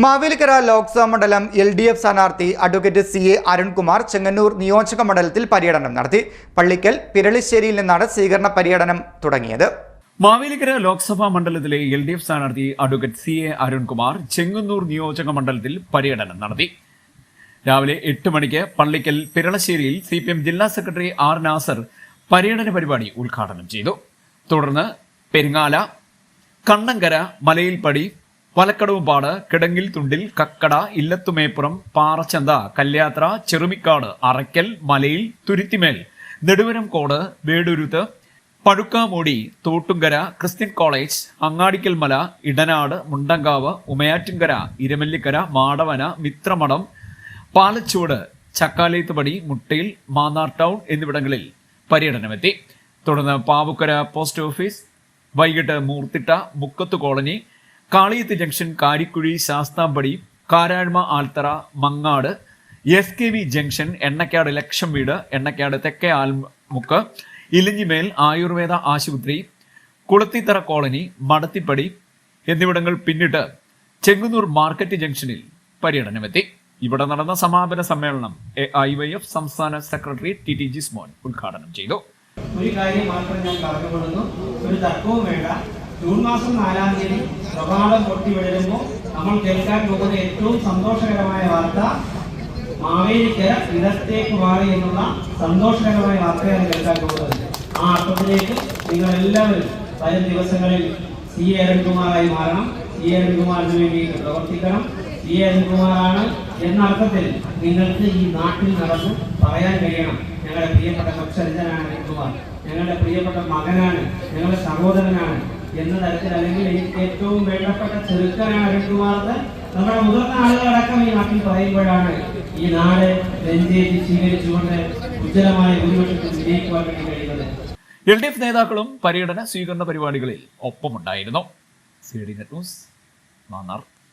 മാവേലിക്കര ലോക്സഭാ മണ്ഡലം L D F സ്ഥാനാർത്ഥി advocate C A Arunkumar Chengannur നിയോജക മണ്ഡലത്തിൽ പര്യടനം നടത്തി. പള്ളിക്കൽ പിരളിശ്ശേരിയിൽ നിന്നാണ് സ്വീകരണ പര്യടനം തുടങ്ങിയത്. മാവേലിക്കര ലോക്സഭാ മണ്ഡലത്തിലെ എൽ ഡി എഫ് സ്ഥാനാർത്ഥി advocate C A Arunkumar Chengannur നിയോജക മണ്ഡലത്തിൽ പര്യടനം നടത്തി. രാവിലെ എട്ട് മണിക്ക് പള്ളിക്കൽ പിരളശ്ശേരിയിൽ സി പി എം ജില്ലാ സെക്രട്ടറി ആർ നാസർ പര്യടന പരിപാടി ഉദ്ഘാടനം ചെയ്തു. തുടർന്ന് പെരിങ്ങാല കണ്ണങ്കര മലയിൽപ്പടി പലക്കടവുംപാട് കിടങ്ങിൽ തുണ്ടിൽ കക്കട ഇല്ലത്തുമേപ്പുറം പാറച്ചന്ത കല്യാത്ര ചെറുമിക്കാട് അറയ്ക്കൽ മലയിൽ തുരുത്തിമേൽ നെടുവരം കോട് വേടൂരുത്ത് പഴുക്കാമൂടി തോട്ടുങ്കര ക്രിസ്ത്യൻ കോളേജ് അങ്ങാടിക്കൽ മല ഇടനാട് മുണ്ടങ്കാവ് ഉമയാറ്റുംകര ഇരമല്ലിക്കര മാടവന മിത്രമഠം പാലച്ചൂട് ചക്കാലേത്തുപടി മുട്ടയിൽ മാന്നാർ ടൗൺ എന്നിവിടങ്ങളിൽ പര്യടനമെത്തി. തുടർന്ന് പാവുക്കര പോസ്റ്റ് ഓഫീസ് വൈകിട്ട് Moorthitta Mukkath colony Kaliyath junction Karikkuzhi Sasthampady Karazhma Althara Mangad S K V junction Ennakkad ലക്ഷം വീട് എണ്ണക്കാട് തെക്കേ ആൽമുക്ക് ഇലിഞ്ഞിമേൽ ആയുർവേദ ആശുപത്രി കുളത്തിത്തറ കോളനി മടത്തിപ്പടി എന്നിവിടങ്ങൾ പിന്നിട്ട് ചെങ്ങന്നൂർ മാർക്കറ്റ് ജംഗ്ഷനിൽ പര്യടനമെത്തി. ഇവിടെ നടന്ന സമാപന സമ്മേളനം എ ഐ വൈ എഫ് സംസ്ഥാന സെക്രട്ടറി ടി ടി ജിസ്മോൻ ഉദ്ഘാടനം ചെയ്തു. ഒരു കാര്യം മാത്രം ഞാൻ പറഞ്ഞുകൊള്ളുന്നു. ഒരു തർക്കവും വേണ്ട. ജൂൺ മാസം നാലാം തീയതി പ്രഭാതം പൊട്ടി വിടരുമ്പോൾ നമ്മൾ കേൾക്കാൻ പോകുന്ന ഏറ്റവും സന്തോഷകരമായ വാർത്ത മാവേലിക്കര ഇടത്തേക്ക് മാറി എന്നുള്ള സന്തോഷകരമായ വാർത്തയാണ് കേൾക്കാൻ പോകുന്നത്. ആ അർത്ഥത്തിലേക്ക് നിങ്ങൾ എല്ലാവരും വരും ദിവസങ്ങളിൽ സി അരുൺകുമാറായി മാറണം. സി അരുൺകുമാറിന് വേണ്ടി പ്രവർത്തിക്കണം. സി അരുൺകുമാറാണ് എന്ന അർത്ഥത്തിൽ നിങ്ങൾക്ക് ഈ നാട്ടിൽ നടന്ന് പറയാൻ കഴിയണം. ഞങ്ങളുടെ പ്രിയപ്പെട്ട കൊച്ചരഞ്ജനാണ് അരുൺകുമാർ. ഞങ്ങളുടെ പ്രിയപ്പെട്ട മകനാണ്. ഞങ്ങളുടെ സഹോദരനാണ്. എന്ന തരത്തിൽ അല്ലെങ്കിൽ എനിക്ക് ഏറ്റവും വേണ്ടപ്പെട്ട ചെറുക്കനാണ് അരുൺകുമാർ നമ്മുടെ മുതിർന്ന ആളുകളടക്കം ഈ നാട്ടിൽ പറയുമ്പോഴാണ് ഈ നാട് നെഞ്ചേറ്റി സ്വീകരിച്ചുകൊണ്ട് ഉജ്ജ്വലമായ ഭൂരിപക്ഷത്തിൽ വിജയിക്കുവാൻ വേണ്ടി കഴിയുന്നത്. എൽ ഡി എഫ് നേതാക്കളും പര്യടന സ്വീകരണ പരിപാടികളിൽ ഒപ്പമുണ്ടായിരുന്നു. C D net news Mannar.